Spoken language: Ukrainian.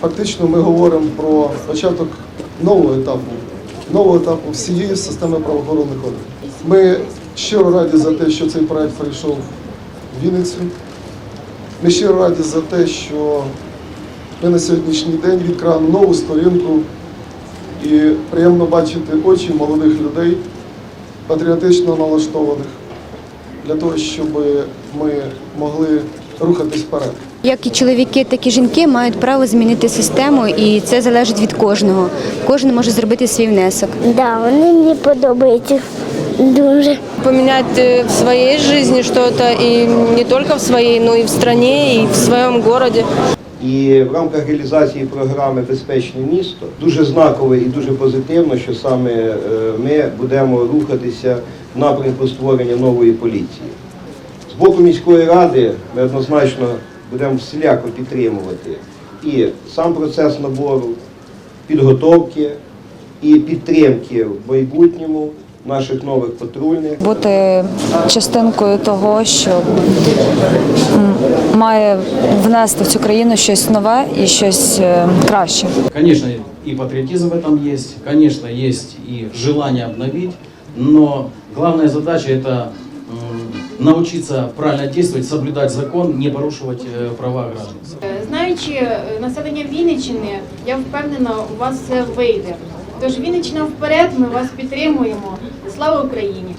фактично ми говоримо про початок нового етапу, нового етапу всієї системи правоохоронних органів. Ми щиро раді за те, що цей проект прийшов в Вінницю. Ми щиро раді за те, що ми на сьогоднішній день відкриваємо нову сторінку і приємно бачити очі молодих людей, патріотично налаштованих, для того, щоб ми могли рухатись вперед. Як і чоловіки, так і жінки мають право змінити систему, і це залежить від кожного. Кожен може зробити свій внесок. Да, вони мені подобаються дуже. поменять э, в своей жизни что-то, и не только в своей, но и в стране, и в своем городе. І в рамках реалізації програми Безпечне місто дуже знаково і дуже позитивно, що саме е, ми будемо рухатися в напрямку створення нової поліції. З боку міської ради ми однозначно будемо всіляко підтримувати і сам процес набору, підготовки і підтримки в майбутньому наших нових патрульних. бути частинкою того, що має внести в цю країну щось нове і щось е, краще. Конечно, и патриотизм в этом есть, конечно, есть и желание обновить, но главная задача это м, научиться правильно действовать, соблюдать закон, не порушивать э, права граждан. Знаючи е, населення Вінниччини, я впевнена, у вас все вийде. Тож Вінниччина вперед, ми вас підтримуємо. Слава Україні!